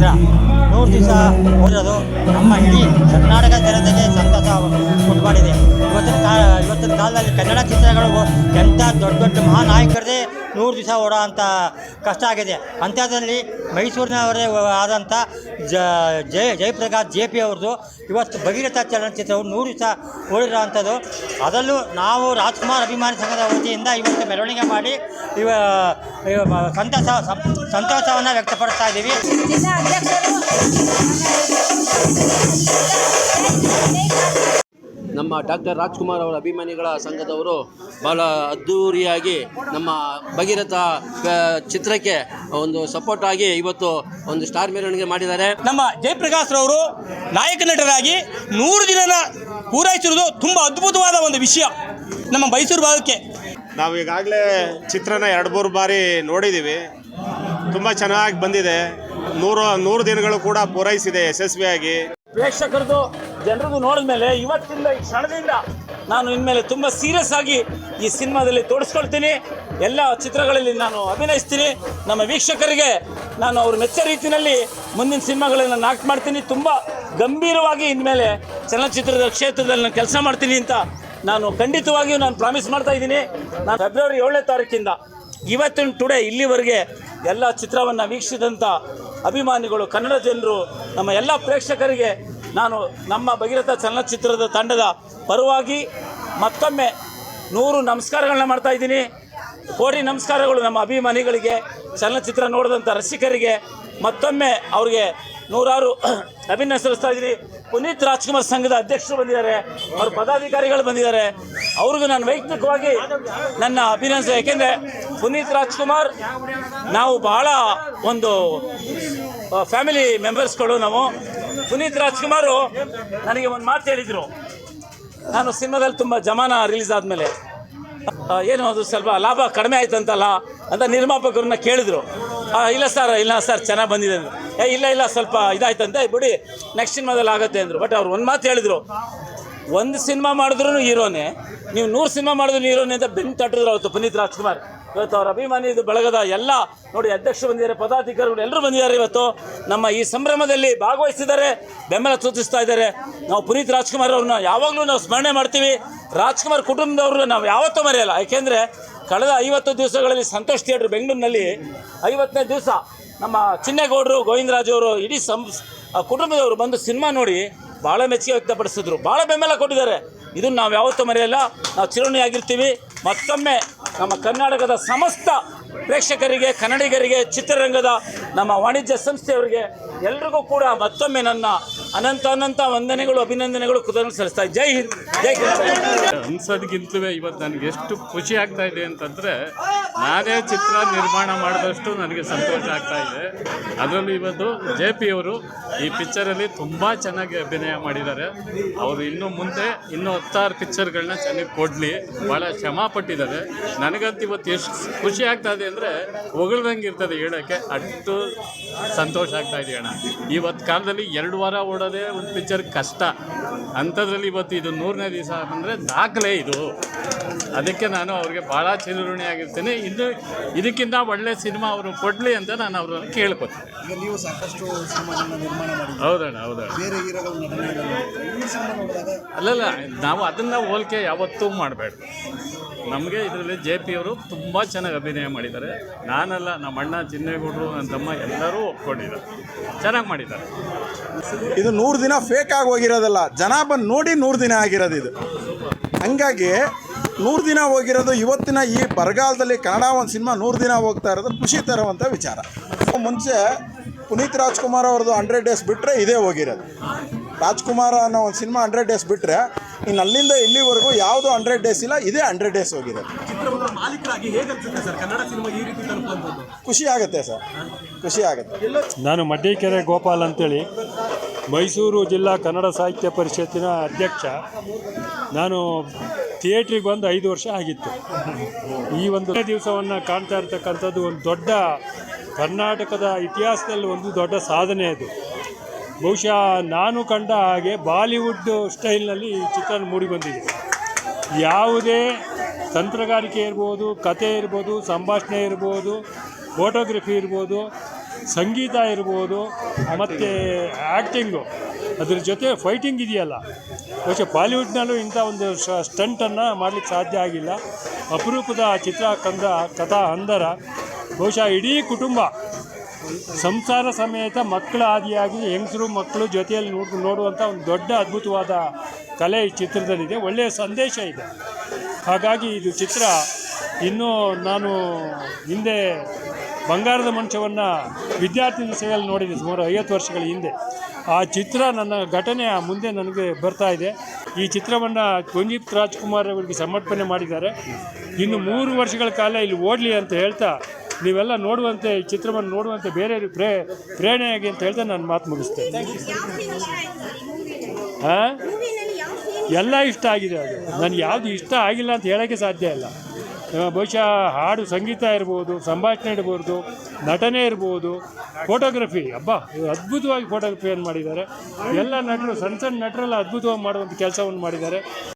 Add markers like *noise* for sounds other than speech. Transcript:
ಚಲನಚಿತ್ರ ನೂರು ದಿವಸ ನಮ್ಮ ಇಡೀ ಕರ್ನಾಟಕ ಜನತೆಗೆ ಸಂತಸ ಉಂಟು ಮಾಡಿದೆ ಇವತ್ತಿನ ಕಾ ಇವತ್ತಿನ ಕಾಲದಲ್ಲಿ ಕನ್ನಡ ಚಿತ್ರಗಳು ಎಂಥ ದೊಡ್ಡ ದೊಡ್ಡ ಮಹಾನಾಯಕರದೇ ನೂರು ದಿವಸ ಓಡೋ ಅಂಥ ಕಷ್ಟ ಆಗಿದೆ. ಅಂಥದ್ರಲ್ಲಿ ಮೈಸೂರಿನವರೇ ಆದಂಥ ಜ, ಜಯ, ಜಯಪ್ರಕಾಶ್ ಜೆ ಪಿ ಅವ್ರದ್ದು ಇವತ್ತು ಭಗೀರಥ ಚಲನಚಿತ್ರವು ನೂರು ದಿವಸ ಓಡಿರೋ ಅಂಥದ್ದು ಅದರಲ್ಲೂ ನಾವು ರಾಜ್ಕುಮಾರ್ ಅಭಿಮಾನಿ ಸಂಘದ ವತಿಯಿಂದ ಇವತ್ತು ಮೆರವಣಿಗೆ ಮಾಡಿ ಇವ ಸಂತಸ ಸಂತೋಷವನ್ನು ವ್ಯಕ್ತಪಡಿಸ್ತಾ ಇದ್ದೀವಿ. ನಮ್ಮ ಡಾಕ್ಟರ್ ರಾಜ್ಕುಮಾರ್ ಅವರ ಅಭಿಮಾನಿಗಳ ಸಂಘದವರು ಬಹಳ ಅದ್ಧೂರಿಯಾಗಿ ನಮ್ಮ ಭಗೀರಥ ಚಿತ್ರಕ್ಕೆ ಒಂದು ಸಪೋರ್ಟ್ ಆಗಿ ಇವತ್ತು ಒಂದು ಸ್ಟಾರ್ ಮೆರವಣಿಗೆ ಮಾಡಿದ್ದಾರೆ. ನಮ್ಮ ಜಯಪ್ರಕಾಶ್ ರವರು ನಾಯಕ ನಟರಾಗಿ ನೂರು ದಿನನ ಪೂರೈಸಿರುವುದು ತುಂಬ ಅದ್ಭುತವಾದ ಒಂದು ವಿಷಯ ನಮ್ಮ ಮೈಸೂರು ಭಾಗಕ್ಕೆ. ನಾವು ಈಗಾಗಲೇ ಚಿತ್ರನ ಎರಡು ಮೂರು ಬಾರಿ ನೋಡಿದ್ದೀವಿ. ತುಂಬ ಚೆನ್ನಾಗಿ ಬಂದಿದೆ. ನೂರು ನೂರು ದಿನಗಳು ಕೂಡ ಪೂರೈಸಿದೆ ಯಶಸ್ವಿಯಾಗಿ. ಪ್ರೇಕ್ಷಕರದು ಜನರದು ನೋಡಿದ ಮೇಲೆ ಇವತ್ತಿಂದ ಈ ಕ್ಷಣದಿಂದ ನಾನು ಇನ್ಮೇಲೆ ತುಂಬ ಸೀರಿಯಸ್ ಆಗಿ ಈ ಸಿನಿಮಾದಲ್ಲಿ ತೋರಿಸ್ಕೊಳ್ತೀನಿ. ಎಲ್ಲ ಚಿತ್ರಗಳಲ್ಲಿ ನಾನು ಅಭಿನಯಿಸ್ತೀನಿ. ನಮ್ಮ ವೀಕ್ಷಕರಿಗೆ ನಾನು ಅವ್ರ ಮೆಚ್ಚ ರೀತಿಯಲ್ಲಿ ಮುಂದಿನ ಸಿನಿಮಾಗಳನ್ನು ನಾಕ್ ಮಾಡ್ತೀನಿ. ತುಂಬ ಗಂಭೀರವಾಗಿ ಇನ್ಮೇಲೆ ಚಲನಚಿತ್ರದ ಕ್ಷೇತ್ರದಲ್ಲಿ ನಾನು ಕೆಲಸ ಮಾಡ್ತೀನಿ ಅಂತ ನಾನು ಖಂಡಿತವಾಗಿಯೂ ನಾನು ಪ್ರಾಮಿಸ್ ಮಾಡ್ತಾ ಇದ್ದೀನಿ. ನಾನು ಫೆಬ್ರವರಿ ಏಳನೇ ತಾರೀಕಿಂದ ಇವತ್ತಿನ ಟುಡೇ ಇಲ್ಲಿವರೆಗೆ ಎಲ್ಲ ಚಿತ್ರವನ್ನು ವೀಕ್ಷಿಸಿದಂಥ ಅಭಿಮಾನಿಗಳು, ಕನ್ನಡ ಜನರು, ನಮ್ಮ ಎಲ್ಲ ಪ್ರೇಕ್ಷಕರಿಗೆ ನಾನು ನಮ್ಮ ಭಗೀರಥ ಚಲನಚಿತ್ರದ ತಂಡದ ಪರವಾಗಿ ಮತ್ತೊಮ್ಮೆ ನೂರು ನಮಸ್ಕಾರಗಳನ್ನ ಮಾಡ್ತಾ ಇದ್ದೀನಿ. ಕೋಟಿ ನಮಸ್ಕಾರಗಳು ನಮ್ಮ ಅಭಿಮಾನಿಗಳಿಗೆ, ಚಲನಚಿತ್ರ ನೋಡಿದಂಥ ರಸಿಕರಿಗೆ, ಮತ್ತೊಮ್ಮೆ ಅವ್ರಿಗೆ ನೂರಾರು *clears throat* ಅಭಿನಯಿಸ್ತಾ ಇದ್ದೀನಿ. ಪುನೀತ್ ರಾಜ್ಕುಮಾರ್ ಸಂಘದ ಅಧ್ಯಕ್ಷರು ಬಂದಿದ್ದಾರೆ, ಅವ್ರ ಪದಾಧಿಕಾರಿಗಳು ಬಂದಿದ್ದಾರೆ. ಅವ್ರಿಗೂ ನಾನು ವೈಯಕ್ತಿಕವಾಗಿ ನನ್ನ ಅಭಿನಂದನೆ. ಯಾಕೆಂದರೆ ಪುನೀತ್ ರಾಜ್ಕುಮಾರ್ ನಾವು ಬಹಳ ಒಂದು ಫ್ಯಾಮಿಲಿ ಮೆಂಬರ್ಸ್ಗಳು ನಾವು. ಪುನೀತ್ ರಾಜ್ಕುಮಾರು ನನಗೆ ಒಂದು ಮಾತು ಹೇಳಿದರು. ನಾನು ಸಿನಿಮಾದಲ್ಲಿ ತುಂಬ ಜಮಾನ ರಿಲೀಸ್ ಆದಮೇಲೆ ಏನು ಅದು ಸ್ವಲ್ಪ ಲಾಭ ಕಡಿಮೆ ಆಯ್ತಂತಲ್ಲ ಅಂತ ನಿರ್ಮಾಪಕರನ್ನ ಕೇಳಿದ್ರು. ಇಲ್ಲ ಸರ್ ಇಲ್ಲ ಸರ್ ಚೆನ್ನಾಗಿ ಬಂದಿದೆ ಅಂದರು. ಏ, ಇಲ್ಲ ಇಲ್ಲ, ಸ್ವಲ್ಪ ಇದಾಯ್ತಂತೆ ಬಿಡಿ ನೆಕ್ಸ್ಟ್ ಸಿನಿಮಾದಲ್ಲಿ ಆಗುತ್ತೆ ಅಂದರು. ಬಟ್ ಅವ್ರು ಒಂದು ಮಾತು ಹೇಳಿದರು. ಒಂದು ಸಿನಿಮಾ ಮಾಡಿದ್ರು ಹೀರೋನೇ, ನೀವು ನೂರು ಸಿನಿಮಾ ಮಾಡಿದ್ರು ಹೀರೋನೇ ಅಂತ ಬೆನ್ ತಟ್ಟಿದ್ರು ಅವತ್ತು ಪುನೀತ್ ರಾಜ್ಕುಮಾರ್. ಇವತ್ತು ಅವ್ರ ಅಭಿಮಾನಿ ಇದು ಬಳಗದ ಎಲ್ಲ ನೋಡಿ ಅಧ್ಯಕ್ಷರು ಬಂದಿದ್ದಾರೆ, ಪದಾಧಿಕಾರಿಗಳು ಎಲ್ಲರೂ ಬಂದಿದ್ದಾರೆ ಇವತ್ತು. ನಮ್ಮ ಈ ಸಂಭ್ರಮದಲ್ಲಿ ಭಾಗವಹಿಸಿದ್ದಾರೆ, ಬೆಂಬಲ ಸೂಚಿಸ್ತಾ ಇದ್ದಾರೆ. ನಾವು ಪುನೀತ್ ರಾಜ್ಕುಮಾರ್ ಅವ್ರನ್ನ ಯಾವಾಗಲೂ ನಾವು ಸ್ಮರಣೆ ಮಾಡ್ತೀವಿ. ರಾಜ್ಕುಮಾರ್ ಕುಟುಂಬದವ್ರನ್ನ ನಾವು ಯಾವತ್ತೂ ಮರೆಯಲ್ಲ. ಯಾಕೆಂದರೆ ಕಳೆದ ಐವತ್ತು ದಿವಸಗಳಲ್ಲಿ ಸಂತೋಷ್ ಥಿಯೇಟ್ರ್ ಬೆಂಗಳೂರಿನಲ್ಲಿ ಐವತ್ತನೇ ದಿವಸ ನಮ್ಮ ಚಿನ್ನೇಗೌಡರು, ಗೋವಿಂದರಾಜು ಅವರು ಇಡೀ ಸಂ ಕುಟುಂಬದವರು ಬಂದು ಸಿನಿಮಾ ನೋಡಿ ಭಾಳ ಮೆಚ್ಚುಗೆ ವ್ಯಕ್ತಪಡಿಸಿದ್ರು. ಭಾಳ ಬೆಂಬಲ ಕೊಟ್ಟಿದ್ದಾರೆ. ಇದನ್ನು ನಾವು ಯಾವತ್ತೂ ಮರೆಯಲ್ಲ. ನಾವು ಚಿರಣಿಯಾಗಿರ್ತೀವಿ ಮತ್ತೊಮ್ಮೆ ನಮ್ಮ ಕರ್ನಾಟಕದ ಸಮಸ್ತ ಪ್ರೇಕ್ಷಕರಿಗೆ, ಕನ್ನಡಿಗರಿಗೆ, ಚಿತ್ರರಂಗದ ನಮ್ಮ ವಾಣಿಜ್ಯ ಸಂಸ್ಥೆಯವರಿಗೆ ಎಲ್ರಿಗೂ ಕೂಡ ಮತ್ತೊಮ್ಮೆ ನನ್ನ ಅನಂತ ಅನಂತ ವಂದನೆಗಳು, ಅಭಿನಂದನೆಗಳು ಕೃತಜ್ಞತೆ ಸಲ್ಲಿಸ್ತಾ. ಜೈ ಹಿಂದ್ ಜೈ ಹಿಂದ್ ಅನ್ಸೋದಕ್ಕಿಂತಲೂ ಇವತ್ತು ನನಗೆ ಎಷ್ಟು ಖುಷಿ ಆಗ್ತಾ ಇದೆ ಅಂತಂದರೆ ನಾನೇ ಚಿತ್ರ ನಿರ್ಮಾಣ ಮಾಡಿದಷ್ಟು ನನಗೆ ಸಂತೋಷ ಆಗ್ತಾ ಇದೆ. ಅದರಲ್ಲೂ ಇವತ್ತು ಜೆ ಪಿ ಅವರು ಈ ಪಿಕ್ಚರಲ್ಲಿ ತುಂಬ ಚೆನ್ನಾಗಿ ಅಭಿನಯ ಮಾಡಿದ್ದಾರೆ. ಅವರು ಇನ್ನು ಮುಂದೆ ಇನ್ನೂ ಹತ್ತಾರು ಪಿಕ್ಚರ್ಗಳನ್ನ ಚೆನ್ನಾಗಿ ಕೊಡಲಿ. ಭಾಳ ಶ್ರಮ ಪಟ್ಟಿದ್ದಾರೆ ನನಗಂತೂ ಇವತ್ತು ಎಷ್ಟು ಖುಷಿ ಆಗ್ತಾ ಇದೆ ಅಂದರೆ ಹೊಗಳ್ದಂಗೆ ಇರ್ತದೆ ಹೇಳೋಕ್ಕೆ ಅಷ್ಟು ಸಂತೋಷ ಆಗ್ತಾ ಇದೆ ಅಣ್ಣ. ಇವತ್ತು ಕಾಲದಲ್ಲಿ ಎರಡು ವಾರ ಓಡೋದೇ ಒಂದು ಪಿಕ್ಚರ್ ಕಷ್ಟ. ಅಂಥದ್ರಲ್ಲಿ ಇವತ್ತು ಇದು ನೂರನೇ ದಿವಸ ಅಂದರೆ ದಾಖಲೆ ಇದು. ಅದಕ್ಕೆ ನಾನು ಅವ್ರಿಗೆ ಭಾಳ ಚಿರಋಣಿಯಾಗಿರ್ತೀನಿ. ಇನ್ನು ಇದಕ್ಕಿಂತ ಒಳ್ಳೆ ಸಿನಿಮಾ ಅವರು ಕೊಡಲಿ ಅಂತ ನಾನು ಅವ್ರನ್ನ ಕೇಳ್ಕೊತೀನಿ. ಈಗ ನೀವು ಸಾಕಷ್ಟು ಸಿನಿಮಾಗಳನ್ನ ನಿರ್ಮಾಣ ಮಾಡಿ ಹೌದಣ್ಣ ಹೌದಣ್ಣ. ಬೇರೆ ಹೀರೋಗಳ ನಟನೆ ಇರಲ್ಲ. ಈ ಸಿನಿಮಾ ನೋಡಿದಾಗ ಅಲ್ಲಲ್ಲ ನಾವು ಅದನ್ನು ಹೋಲಿಕೆ ಯಾವತ್ತೂ ಮಾಡಬೇಡ. ನಮಗೆ ಇದರಲ್ಲಿ ಜೆ ಪಿ ಅವರು ತುಂಬ ಚೆನ್ನಾಗಿ ಅಭಿನಯ ಮಾಡಿದ್ದಾರೆ. ನಾನಲ್ಲ ನಮ್ಮ ಅಣ್ಣ ಚಿನ್ನೇಗೌಡರು ನನ್ನ ತಮ್ಮ ಎಲ್ಲರೂ ಒಪ್ಕೊಂಡಿದ್ದಾರೆ. ಚೆನ್ನಾಗಿ ಮಾಡಿದ್ದಾರೆ. ಇದು ನೂರು ದಿನ ಫೇಕ್ ಆಗಿ ಹೋಗಿರೋದಲ್ಲ ಜನ ಬಂದು ನೋಡಿ ನೂರು ದಿನ ಆಗಿರೋದು ಇದು. ಹಂಗಾಗಿ ನೂರು ದಿನ ಹೋಗಿರೋದು ಇವತ್ತಿನ ಈ ಬರಗಾಲದಲ್ಲಿ ಕನ್ನಡ ಒಂದು ಸಿನಿಮಾ ನೂರು ದಿನ ಹೋಗ್ತಾ ಇರೋದು ಖುಷಿ ತರುವಂಥ ವಿಚಾರ. ಮುಂಚೆ ಪುನೀತ್ ರಾಜ್ಕುಮಾರ್ ಅವ್ರದ್ದು ಹಂಡ್ರೆಡ್ ಡೇಸ್ ಬಿಟ್ಟರೆ ಇದೇ ಹೋಗಿರೋದು. ರಾಜ್ಕುಮಾರ್ ಅನ್ನೋ ಒಂದು ಸಿನಿಮಾ ಹಂಡ್ರೆಡ್ ಡೇಸ್ ಬಿಟ್ಟರೆ ಇನ್ನು ಅಲ್ಲಿಂದ ಇಲ್ಲಿವರೆಗೂ ಯಾವುದು ಹಂಡ್ರೆಡ್ ಡೇಸ್ ಇಲ್ಲ ಇದೇ ಹಂಡ್ರೆಡ್ ಡೇಸ್ ಹೋಗಿದೆ. ಖುಷಿ ಆಗುತ್ತೆ ಸರ್. ಖುಷಿ ಆಗುತ್ತೆ. ನಾನು ಮಡ್ಡಿಕೆರೆ ಗೋಪಾಲ್ ಅಂತೇಳಿ ಮೈಸೂರು ಜಿಲ್ಲಾ ಕನ್ನಡ ಸಾಹಿತ್ಯ ಪರಿಷತ್ತಿನ ಅಧ್ಯಕ್ಷ. ನಾನು ಥಿಯೇಟ್ರಿಗೆ ಬಂದು ಐದು ವರ್ಷ ಆಗಿತ್ತು. ಈ ಒಂದು ದಿವಸವನ್ನು ಕಾಣ್ತಾ ಇರ್ತಕ್ಕಂಥದ್ದು ಒಂದು ದೊಡ್ಡ ಕರ್ನಾಟಕದ ಇತಿಹಾಸದಲ್ಲಿ ಒಂದು ದೊಡ್ಡ ಸಾಧನೆ ಅದು. ಬಹುಶಃ ನಾನು ಕಂಡ ಹಾಗೆ ಬಾಲಿವುಡ್ ಸ್ಟೈಲ್ನಲ್ಲಿ ಈ ಚಿತ್ರ ಮೂಡಿ ಬಂದಿದೆ. ಯಾವುದೇ ತಂತ್ರಗಾರಿಕೆ ಇರ್ಬೋದು, ಕತೆ ಇರ್ಬೋದು, ಸಂಭಾಷಣೆ ಇರ್ಬೋದು, ಫೋಟೋಗ್ರಫಿ ಇರ್ಬೋದು, ಸಂಗೀತ ಇರ್ಬೋದು, ಮತ್ತು ಆ್ಯಕ್ಟಿಂಗು ಅದ್ರ ಜೊತೆ ಫೈಟಿಂಗ್ ಇದೆಯಲ್ಲ. ಬಹುಶಃ ಬಾಲಿವುಡ್ನಲ್ಲೂ ಇಂಥ ಒಂದು ಸ್ಟಂಟನ್ನು ಮಾಡಲಿಕ್ಕೆ ಸಾಧ್ಯ ಆಗಿಲ್ಲ. ಅಪರೂಪದ ಚಿತ್ರ, ಕಂದ, ಕಥಾ ಅಂದರ ಬಹುಶಃ ಇಡೀ ಕುಟುಂಬ ಸಂಸಾರ ಸಮೇತ ಮಕ್ಕಳ ಆದಿಯಾಗಿ ಹೆಂಗಸರು, ಮಕ್ಕಳು ಜೊತೆಯಲ್ಲಿ ನೋಡ್, ನೋಡುವಂಥ ಒಂದು ದೊಡ್ಡ ಅದ್ಭುತವಾದ ಕಲೆ ಈ ಚಿತ್ರದಲ್ಲಿದೆ. ಒಳ್ಳೆಯ ಸಂದೇಶ ಇದೆ. ಹಾಗಾಗಿ ಇದು ಚಿತ್ರ ಇನ್ನೂ ನಾನು ಹಿಂದೆ ಬಂಗಾರದ ಮಂಚವನ್ನು ವಿದ್ಯಾರ್ಥಿ ದಿಸೆಯಲ್ಲಿ ನೋಡಿದೆ ಸುಮಾರು ಐವತ್ತು ವರ್ಷಗಳ ಹಿಂದೆ. ಆ ಚಿತ್ರ ನನ್ನ ಘಟನೆ ಮುಂದೆ ನನಗೆ ಬರ್ತಾ ಇದೆ. ಈ ಚಿತ್ರವನ್ನು ಕುಂಜಿತ್ ರಾಜ್ಕುಮಾರ್ ಅವರಿಗೆ ಸಮರ್ಪಣೆ ಮಾಡಿದ್ದಾರೆ. ಇನ್ನು ಮೂರು ವರ್ಷಗಳ ಕಾಲ ಇಲ್ಲಿ ಓಡಲಿ ಅಂತ ಹೇಳ್ತಾ ನೀವೆಲ್ಲ ನೋಡುವಂತೆ ಈ ಚಿತ್ರವನ್ನು ನೋಡುವಂತೆ ಬೇರೆ ಪ್ರೇ ಪ್ರೇರಣೆಯಾಗಿ ಅಂತ ಹೇಳ್ತಾ ನಾನು ಮಾತು ಮುಗಿಸ್ತೇನೆ. ಹಾಂ ಎಲ್ಲ ಇಷ್ಟ ಆಗಿದೆ ಅದು. ನನಗೆ ಯಾವುದು ಇಷ್ಟ ಆಗಿಲ್ಲ ಅಂತ ಹೇಳೋಕ್ಕೆ ಸಾಧ್ಯ ಇಲ್ಲ. ಬಹುಶಃ ಹಾಡು ಸಂಗೀತ ಇರ್ಬೋದು, ಸಂಭಾಷಣೆ ಇರ್ಬೋದು, ನಟನೆ ಇರ್ಬೋದು ಫೋಟೋಗ್ರಫಿ ಹಬ್ಬ ಅದ್ಭುತವಾಗಿ ಫೋಟೋಗ್ರಫಿಯನ್ನು ಮಾಡಿದ್ದಾರೆ. ಎಲ್ಲ ನಟರು, ಸಣ್ಣ ಸಣ್ಣ ನಟರೆಲ್ಲ ಅದ್ಭುತವಾಗಿ ಮಾಡುವಂಥ ಕೆಲಸವನ್ನು ಮಾಡಿದ್ದಾರೆ.